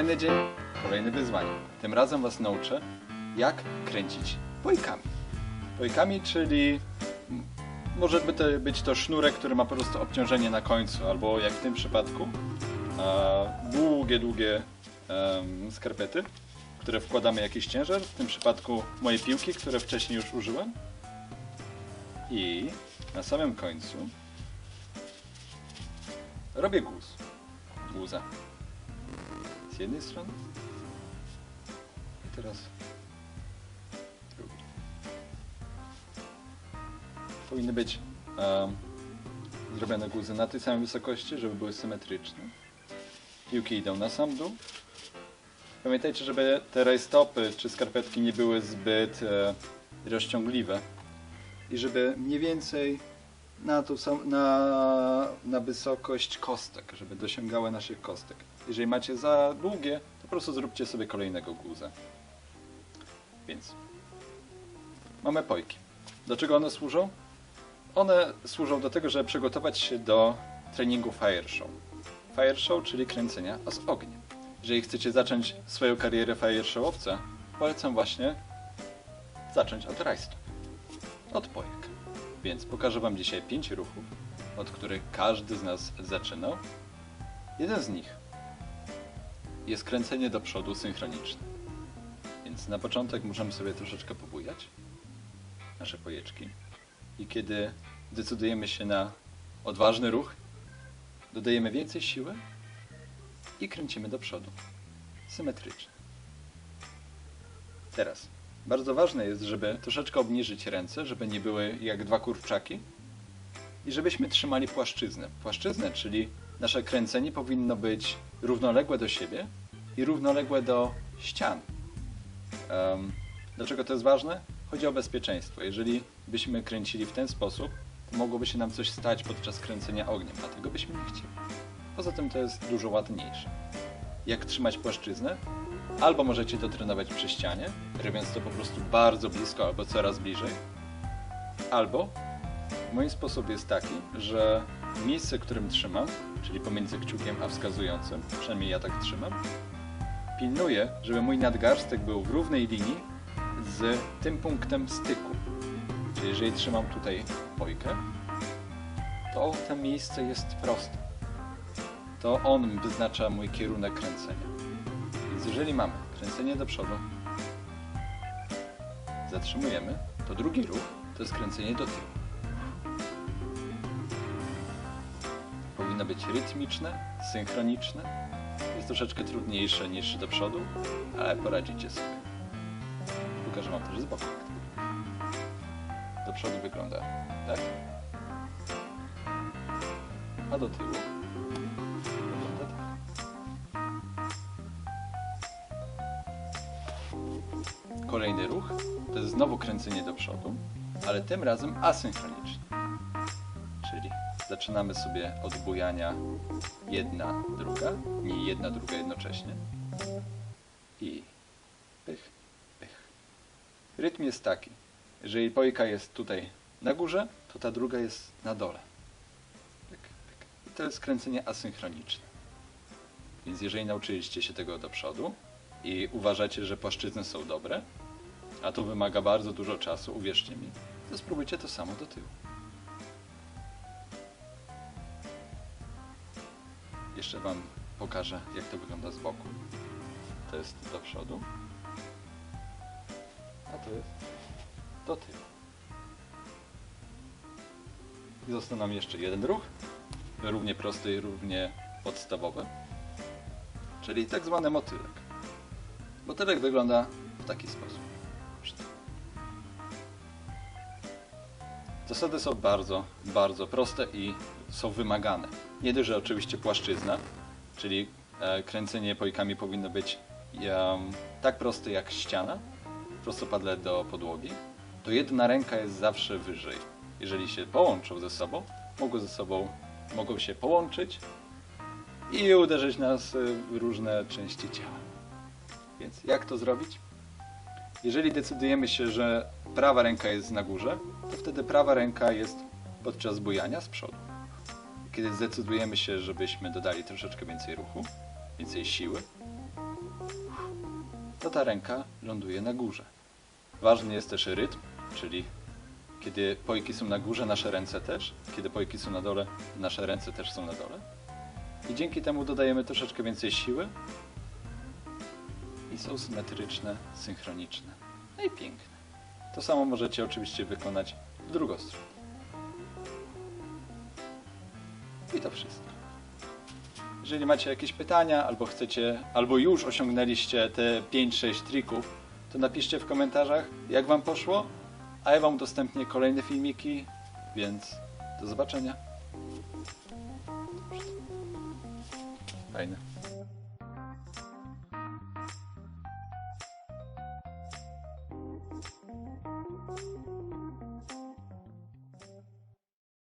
Kolejny dzień, kolejne wyzwanie. Tym razem Was nauczę, jak kręcić pojkami. Pojkami, czyli może by to być to sznurek, który ma po prostu obciążenie na końcu, albo jak w tym przypadku, e, długie, długie skarpety, które wkładamy jakiś ciężar. W tym przypadku moje piłki, które wcześniej już użyłem. I na samym końcu robię guz. Guza. Z jednej strony. I teraz z drugiej. Powinny być em, zrobione guzy na tej samej wysokości, żeby były symetryczne. Piłki idą na sam dół. Pamiętajcie, żeby te rajstopy czy skarpetki nie były zbyt e, rozciągliwe i żeby mniej więcej na, na, na wysokość kostek, żeby dosięgały naszych kostek. Jeżeli macie za długie, to po prostu zróbcie sobie kolejnego guza. Więc mamy pojki. Do czego one służą? One służą do tego, żeby przygotować się do treningu fire show. Fire show, czyli kręcenia z ogniem. Jeżeli chcecie zacząć swoją karierę fire showowca, polecam właśnie zacząć od rajstop, od pojek. Więc pokażę Wam dzisiaj pięć ruchów, od których każdy z nas zaczynał. Jeden z nich jest kręcenie do przodu synchroniczne. Więc na początek możemy sobie troszeczkę pobujać nasze pojeczki. I kiedy decydujemy się na odważny ruch, dodajemy więcej siły i kręcimy do przodu. Symetrycznie. Teraz. Bardzo ważne jest, żeby troszeczkę obniżyć ręce, żeby nie były jak dwa kurczaki i żebyśmy trzymali płaszczyznę. Płaszczyznę, czyli nasze kręcenie powinno być równoległe do siebie i równoległe do ścian. Um, dlaczego to jest ważne? Chodzi o bezpieczeństwo. Jeżeli byśmy kręcili w ten sposób, to mogłoby się nam coś stać podczas kręcenia ogniem, dlatego byśmy nie chcieli. Poza tym to jest dużo ładniejsze. Jak trzymać płaszczyznę? Albo możecie to trenować przy ścianie, robiąc to po prostu bardzo blisko albo coraz bliżej. Albo mój sposób jest taki, że miejsce, którym trzymam, czyli pomiędzy kciukiem a wskazującym, przynajmniej ja tak trzymam, pilnuję, żeby mój nadgarstek był w równej linii z tym punktem styku. Czyli jeżeli trzymam tutaj pojkę, to to miejsce jest proste. To on wyznacza mój kierunek kręcenia. Więc jeżeli mamy kręcenie do przodu, zatrzymujemy, to drugi ruch to jest kręcenie do tyłu. Powinno być rytmiczne, synchroniczne. Jest troszeczkę trudniejsze niż do przodu, ale poradzicie sobie. Pokażę Wam też z boku. Do przodu wygląda tak. A do tyłu Kolejny ruch to jest znowu kręcenie do przodu, ale tym razem asynchronicznie. Czyli zaczynamy sobie od bujania jedna, druga, nie jedna, druga jednocześnie. I pych, pych. Rytm jest taki. Jeżeli pojka jest tutaj na górze, to ta druga jest na dole. Pyk, pyk. I to jest kręcenie asynchroniczne. Więc jeżeli nauczyliście się tego do przodu i uważacie, że płaszczyzny są dobre, a to wymaga bardzo dużo czasu, uwierzcie mi, to spróbujcie to samo do tyłu. Jeszcze Wam pokażę, jak to wygląda z boku. To jest do przodu, a to jest do tyłu. I został nam jeszcze jeden ruch, równie prosty i równie podstawowy, czyli tak zwany motylek. Motylek wygląda w taki sposób. Zasady są bardzo, bardzo proste i są wymagane. Nie dość, że oczywiście płaszczyzna, czyli e, kręcenie pojkami powinno być tak proste jak ściana, prostopadle do podłogi, to jedna ręka jest zawsze wyżej. Jeżeli się połączą ze sobą, mogą ze sobą mogą się połączyć i uderzyć nas w różne części ciała. Więc jak to zrobić? Jeżeli decydujemy się, że prawa ręka jest na górze, to wtedy prawa ręka jest podczas bujania z przodu. Kiedy zdecydujemy się, żebyśmy dodali troszeczkę więcej ruchu, więcej siły, to ta ręka ląduje na górze. Ważny jest też rytm, czyli kiedy pojki są na górze, nasze ręce też. Kiedy pojki są na dole, nasze ręce też są na dole. I dzięki temu dodajemy troszeczkę więcej siły i są symetryczne, synchroniczne. No i piękne. To samo możecie oczywiście wykonać w drugą stronę. I to wszystko. Jeżeli macie jakieś pytania, albo chcecie, albo już osiągnęliście te 5-6 trików, to napiszcie w komentarzach, jak Wam poszło, a ja Wam udostępnię kolejne filmiki, więc do zobaczenia. Fajne.